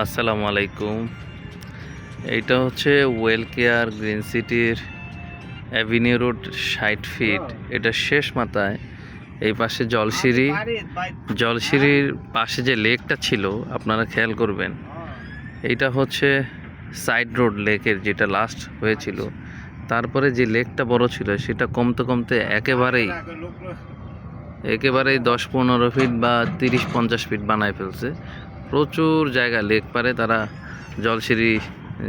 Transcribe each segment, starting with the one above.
আসসালামু আলাইকুম। এইটা হচ্ছে ওয়েল কেয়ার গ্রিন সিটির অ্যাভিনিউ রোড ষাট ফিট। এটা শেষ মাথায়। এই পাশে জলসিঁড়ি। জলসিঁড়ির পাশে যে লেকটা ছিল, আপনারা খেয়াল করবেন। এইটা হচ্ছে সাইড রোড লেকের যেটা লাস্ট হয়েছিল। তারপরে যে লেকটা বড় ছিল, সেটা কমতে কমতে একেবারেই একেবারেই দশ পনেরো ফিট বা তিরিশ পঞ্চাশ ফিট বানায় ফেলছে। প্রচুর জায়গা লেক পারে তারা জলসিঁড়ি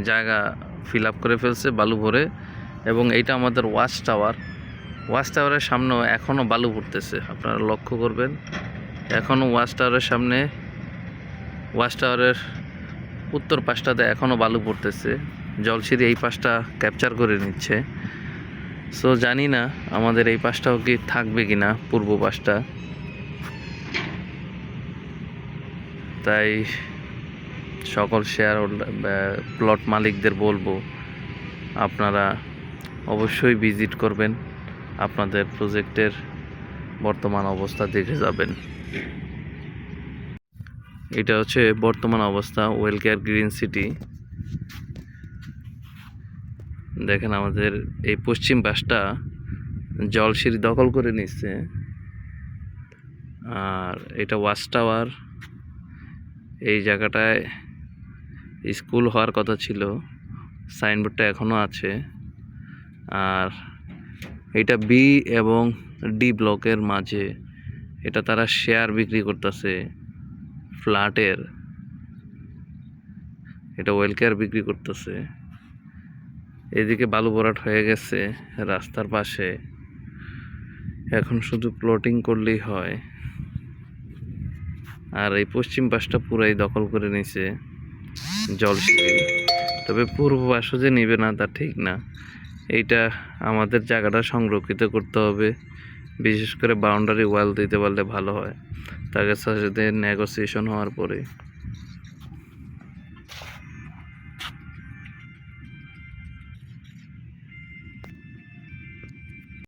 জায়গা ফিল আপ করে ফেলছে, বালু ভরে। এবং এইটা আমাদের ওয়াচ টাওয়ার ওয়াচ টাওয়ারের সামনেও এখনও বালু ভরতেছে, আপনারা লক্ষ্য করবেন। এখনও ওয়াচ টাওয়ারের সামনে ওয়াচ টাওয়ারের উত্তর পাশটাতে এখনও বালু পড়তেছে জলসিঁড়ি এই পাশটা ক্যাপচার করে নিচ্ছে। সো জানি না আমাদের এই পাশটাও কি থাকবে কি না পূর্ব পাশটা। তাই সকল শেয়ার প্লট মালিকদের বলব, আপনারা অবশ্যই ভিজিট করবেন, আপনাদের প্রজেক্টের বর্তমান অবস্থা দেখে যাবেন। এটা হচ্ছে বর্তমান অবস্থা ওয়েল কেয়ার গ্রিন সিটি দেখেন আমাদের এই পশ্চিম পাশটা জলসিঁড়ি দখল করে নিচ্ছে। আর এটা ওয়াচ টাওয়ার এই জায়গাটায় স্কুল হওয়ার কথা ছিল। সাইনবোর্ডটা এখনও আছে। আর এটা বি এবং ডি ব্লকের মাঝে। এটা তারা শেয়ার বিক্রি করতেছে ফ্ল্যাটের। এটা ওয়েলকেয়ার বিক্রি করতেছে। এদিকে বালু ভরাট হয়ে গেছে রাস্তার পাশে। এখন শুধু প্লটিং করলেই হয়। আর এই পশ্চিম পাশটা পুরাই দখল করে নিছে জলসিঁড়ি তবে পূর্ব পাশও যে নিবে না, তা ঠিক না। এইটা আমাদের জায়গাটা সংরক্ষিত করতে হবে। বিশেষ করে বাউন্ডারি ওয়াল দিতে পারলে ভালো হয়। তাদের সাথে নেগোসিয়েশন হওয়ার পরে।